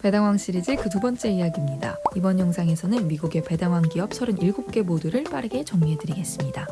배당왕 시리즈 그 두 번째 이야기입니다. 이번 영상에서는 미국의 배당왕 기업 37개 모두를 빠르게 정리해드리겠습니다.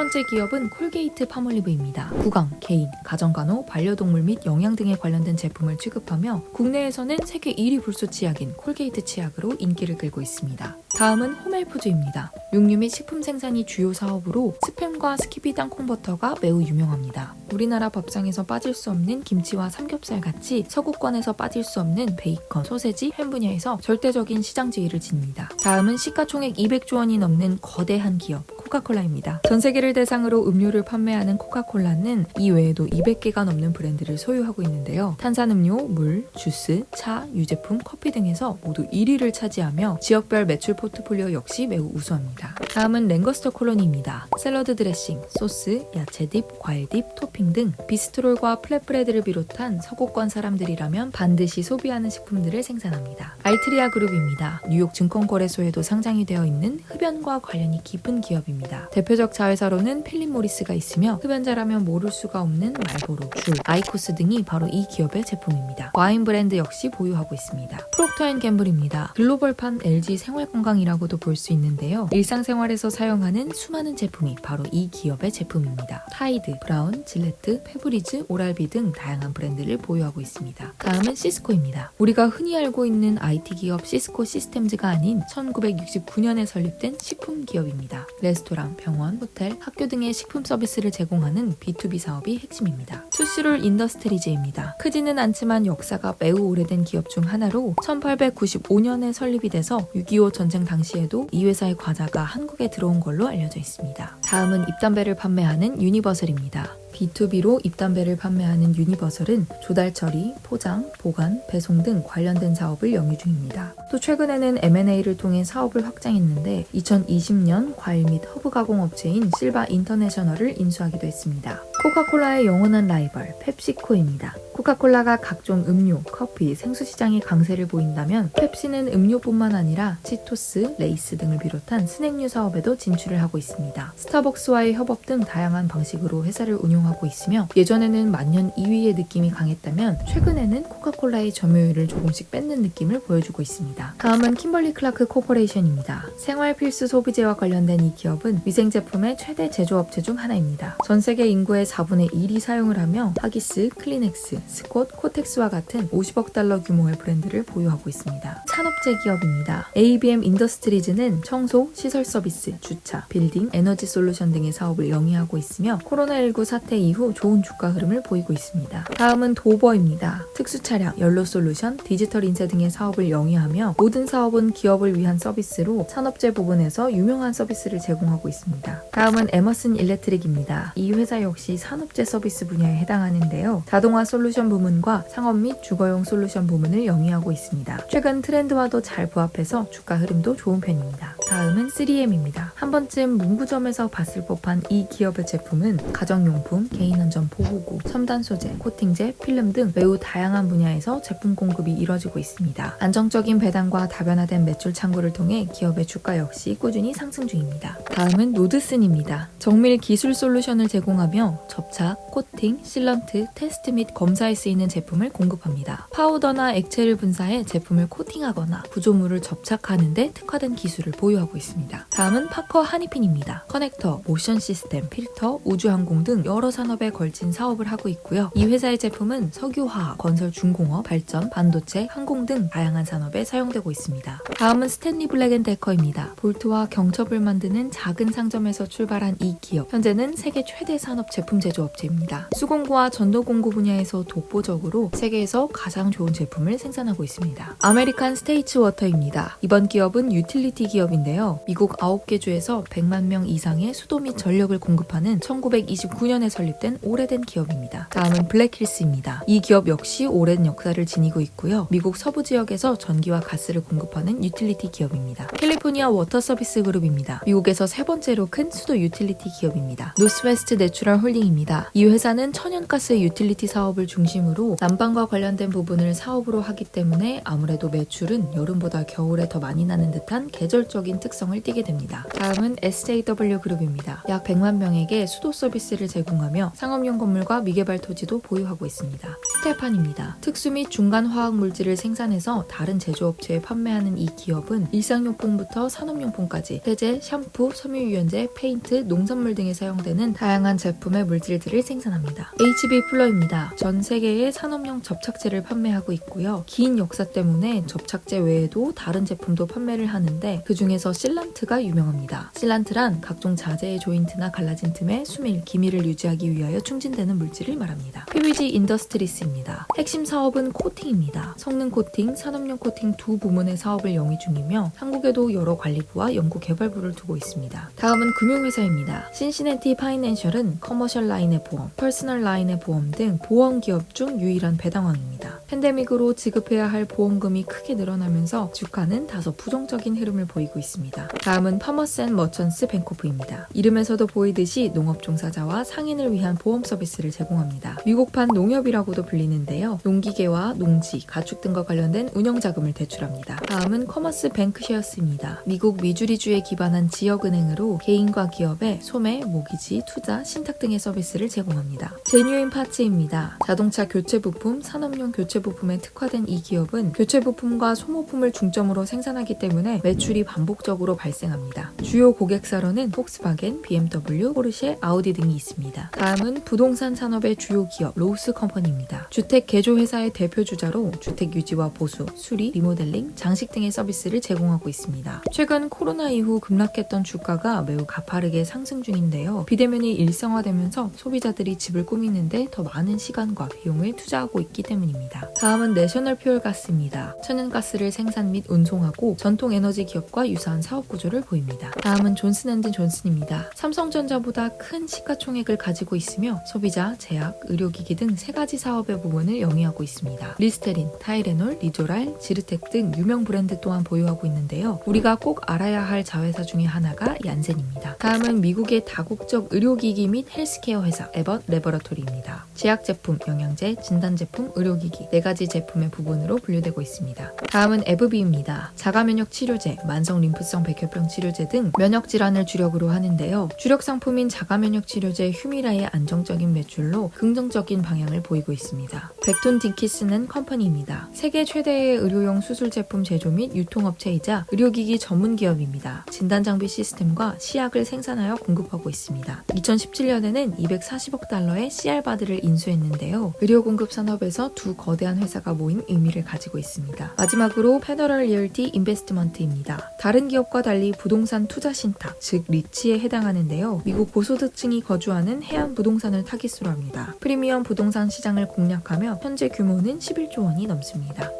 첫 번째 기업은 콜게이트 파몰리브입니다. 구강, 개인, 가정간호, 반려동물 및 영양 등에 관련된 제품을 취급하며 국내에서는 세계 1위 불소 치약인 콜게이트 치약으로 인기를 끌고 있습니다. 다음은 홈헬푸즈입니다. 육류 및 식품 생산이 주요 사업으로 스팸과 스키비 땅콩버터가 매우 유명합니다. 우리나라 밥상에서 빠질 수 없는 김치와 삼겹살 같이 서구권에서 빠질 수 없는 베이컨, 소세지, 햄 분야에서 절대적인 시장 지위를 지닙니다. 다음은 시가총액 200조 원이 넘는 거대한 기업 코카콜라입니다. 전 세계를 대상으로 음료를 판매하는 코카콜라는 이 외에도 200개가 넘는 브랜드를 소유하고 있는데요. 탄산음료, 물, 주스, 차, 유제품, 커피 등에서 모두 1위를 차지하며 지역별 매출 포트폴리오 역시 매우 우수합니다. 다음은 랭거스터 콜로니입니다. 샐러드 드레싱, 소스, 야채 딥, 과일 딥, 토핑 등 비스트롤과 플랫브레드를 비롯한 서구권 사람들이라면 반드시 소비하는 식품들을 생산합니다. 알트리아 그룹입니다. 뉴욕 증권거래소에도 상장이 되어 있는 흡연과 관련이 깊은 기업입니다. 대표적 자회사로는 필립 모리스가 있으며 흡연자라면 모를 수가 없는 말보로, 줄, 아이코스 등이 바로 이 기업의 제품입니다. 와인 브랜드 역시 보유하고 있습니다. 프록터앤 갬블입니다. 글로벌판 LG 생활건강이라고도 볼 수 있는데요. 일상생활 에서 사용하는 수많은 제품이 바로 이 기업의 제품입니다. 타이드, 브라운, 질레트, 페브리즈, 오랄비 등 다양한 브랜드를 보유하고 있습니다. 다음은 시스코입니다. 우리가 흔히 알고 있는 IT 기업 시스코 시스템즈가 아닌 1969년에 설립된 식품 기업입니다. 레스토랑, 병원, 호텔, 학교 등의 식품 서비스를 제공하는 B2B 사업이 핵심입니다. 투시롤 인더스트리즈입니다. 크지는 않지만 역사가 매우 오래된 기업 중 하나로 1895년에 설립이 돼서 6.25 전쟁 당시에도 이 회사의 과자가 한국 에 들어온 걸로 알려져 있습니다. 다음은 입담배를 판매하는 유니버설입니다. B2B로 입담배를 판매하는 유니버설은 조달 처리, 포장, 보관, 배송 등 관련된 사업을 영위 중입니다. 또 최근에는 M&A를 통해 사업을 확장했는데 2020년 과일 및 허브 가공 업체인 실바 인터내셔널을 인수하기도 했습니다. 코카콜라의 영원한 라이벌 펩시코입니다. 코카콜라가 각종 음료, 커피, 생수 시장에 강세를 보인다면 펩시는 음료뿐만 아니라 치토스, 레이스 등을 비롯한 스낵류 사업에도 진출을 하고 있습니다. 스타벅스와의 협업 등 다양한 방식으로 회사를 운영 하고 있으며 예전에는 만년 2위의 느낌이 강했다면 최근에는 코카콜라의 점유율을 조금씩 뺏는 느낌을 보여주고 있습니다. 다음은 킴벌리 클라크 코퍼레이션입니다. 생활 필수 소비재와 관련된 이 기업은 위생 제품의 최대 제조업체 중 하나입니다. 전 세계 인구의 4분의 1이 사용을 하며 하기스, 클리넥스, 스콧, 코텍스와 같은 50억 달러 규모의 브랜드를 보유하고 있습니다. 산업재 기업입니다. ABM 인더스트리즈는 청소, 시설 서비스, 주차, 빌딩, 에너지 솔루션 등의 사업을 영위하고 있으며 코로나19 사태 이후 좋은 주가 흐름을 보이고 있습니다. 다음은 도버입니다. 특수 차량, 연료 솔루션, 디지털 인쇄 등의 사업을 영위하며 모든 사업은 기업을 위한 서비스로 산업재 부분에서 유명한 서비스를 제공하고 있습니다. 다음은 에머슨 일렉트릭입니다. 이 회사 역시 산업재 서비스 분야에 해당하는데요. 자동화 솔루션 부문과 상업 및 주거용 솔루션 부문을 영위하고 있습니다. 최근 트렌드와도 잘 부합해서 주가 흐름도 좋은 편입니다. 다음은 3M입니다. 한 번쯤 문구점에서 봤을 법한 이 기업의 제품은 가정용품, 개인안전 보호구, 첨단 소재, 코팅제, 필름 등 매우 다양한 분야에서 제품 공급이 이뤄지고 있습니다. 안정적인 배당과 다변화된 매출 창구를 통해 기업의 주가 역시 꾸준히 상승 중입니다. 다음은 노드슨입니다. 정밀 기술 솔루션을 제공하며 접착, 코팅, 실런트, 테스트 및 검사에 쓰이는 제품을 공급합니다. 파우더나 액체를 분사해 제품을 코팅하거나 구조물을 접착하는 데 특화된 기술을 보유하고 있습니다. 다음은 파커 하니핀입니다. 커넥터, 모션 시스템, 필터, 우주항공 등 산업에 걸친 사업을 하고 있고요. 이 회사의 제품은 석유화학, 건설 중공업, 발전, 반도체, 항공 등 다양한 산업에 사용되고 있습니다. 다음은 스탠리 블랙앤데커입니다. 볼트와 경첩을 만드는 작은 상점에서 출발한 이 기업. 현재는 세계 최대 산업 제품 제조업체입니다. 수공구와 전도 공구 분야에서 독보적으로 세계에서 가장 좋은 제품을 생산하고 있습니다. 아메리칸 스테이츠 워터입니다. 이번 기업은 유틸리티 기업인데요. 미국 9개 주에서 100만 명 이상의 수도 및 전력을 공급하는 1929년에 설립된 오래된 기업입니다. 다음은 블랙힐스입니다. 이 기업 역시 오랜 역사를 지니고 있고요. 미국 서부 지역에서 전기와 가스를 공급하는 유틸리티 기업입니다. 캘리포니아 워터 서비스 그룹입니다. 미국에서 세 번째로 큰 수도 유틸리티 기업입니다. 노스웨스트 내추럴 홀딩입니다. 이 회사는 천연가스 유틸리티 사업을 중심으로 난방과 관련된 부분을 사업으로 하기 때문에 아무래도 매출은 여름보다 겨울에 더 많이 나는 듯한 계절적인 특성을 띠게 됩니다. 다음은 SJW 그룹입니다. 약 100만 명에게 수도 서비스를 제공하며 상업용 건물과 미개발 토지도 보유하고 있습니다. 스테판입니다. 특수 및 중간 화학 물질을 생산해서 다른 제조업체에 판매하는 이 기업은 일상용품부터 산업용품까지 세제, 샴푸, 섬유유연제, 페인트, 농산물 등에 사용되는 다양한 제품의 물질들을 생산합니다. HB 플러입니다. 전 세계에 산업용 접착제를 판매하고 있고요. 긴 역사 때문에 접착제 외에도 다른 제품도 판매를 하는데 그 중에서 실란트가 유명합니다. 실란트란 각종 자재의 조인트나 갈라진 틈에 수밀, 기밀을 유지하기 위하여 충진되는 물질을 말합니다. PVG 인더스트리스입니다. 핵심 사업은 코팅입니다. 성능 코팅, 산업용 코팅 두 부문의 사업을 영위 중이며 한국에도 여러 관리부와 연구개발부를 두고 있습니다. 다음은 금융회사입니다. 신시내티 파이낸셜은 커머셜 라인의 보험, 퍼스널 라인의 보험 등 보험 기업 중 유일한 배당왕입니다. 팬데믹으로 지급해야 할 보험금이 크게 늘어나면서 주가는 다소 부정적인 흐름을 보이고 있습니다. 다음은 파머스앤 머천스 뱅코프입니다. 이름에서도 보이듯이 농업 종사자와 상인을 위한 보험 서비스를 제공합니다. 미국판 농협이라고도 불리는데요. 농기계와 농지, 가축 등과 관련된 운영 자금을 대출합니다. 다음은 커머스 뱅크쉐어스입니다. 미국 미주리주에 기반한 지역은행으로 개인과 기업에 소매, 모기지, 투자, 신탁 등의 서비스를 제공합니다. 제뉴인 파츠입니다. 자동차 교체 부품, 산업용 교체 부품에 특화된 이 기업은 교체 부품과 소모품을 중점으로 생산하기 때문에 매출이 반복적으로 발생합니다. 주요 고객사로는 폭스바겐, BMW, 포르쉐, 아우디 등이 있습니다. 다음은 부동산 산업의 주요 기업 로우스 컴퍼니입니다. 주택 개조 회사의 대표 주자로 주택 유지와 보수, 수리, 리모델링, 장식 등의 서비스를 제공하고 있습니다. 최근 코로나 이후 급락했던 주가가 매우 가파르게 상승 중인데요. 비대면이 일상화되면서 소비자들이 집을 꾸미는데 더 많은 시간과 비용을 투자하고 있기 때문입니다. 다음은 내셔널 퓨얼 가스입니다. 천연가스를 생산 및 운송하고 전통 에너지 기업과 유사한 사업 구조를 보입니다. 다음은 존슨 앤드 존슨입니다. 삼성전자보다 큰 시가총액을 가지 고 있으며 소비자, 제약, 의료기기 등 세 가지 사업의 부분을 영위하고 있습니다. 리스테린, 타이레놀, 리조랄, 지르텍 등 유명 브랜드 또한 보유하고 있는데요. 우리가 꼭 알아야 할 자회사 중에 하나가 얀센입니다. 다음은 미국의 다국적 의료기기 및 헬스케어 회사 에벗 레버러토리입니다. 제약 제품, 영양제, 진단 제품, 의료기기 네 가지 제품의 부분으로 분류되고 있습니다. 다음은 에브비입니다. 자가 면역 치료제, 만성 림프성 백혈병 치료제 등 면역 질환을 주력으로 하는데요. 주력 상품인 자가 면역 치료제 휴미라 의 안정적인 매출로 긍정적인 방향을 보이고 있습니다. 백톤 딩키스는 컴퍼니입니다. 세계 최대의 의료용 수술 제품 제조 및 유통업체이자 의료기기 전문 기업입니다. 진단 장비 시스템과 시약을 생산하여 공급하고 있습니다. 2017년에는 240억 달러의 CR바드를 인수했는데요. 의료 공급 산업에서 두 거대한 회사가 모인 의미를 가지고 있습니다. 마지막으로 페더럴 리얼티 인베스트먼트입니다. 다른 기업과 달리 부동산 투자 신탁, 즉 리치에 해당하는데요. 미국 고소득층이 거주하는 해안 부동산을 타깃으로 합니다. 프리미엄 부동산 시장을 공략하며 현재 규모는 11조 원이 넘습니다.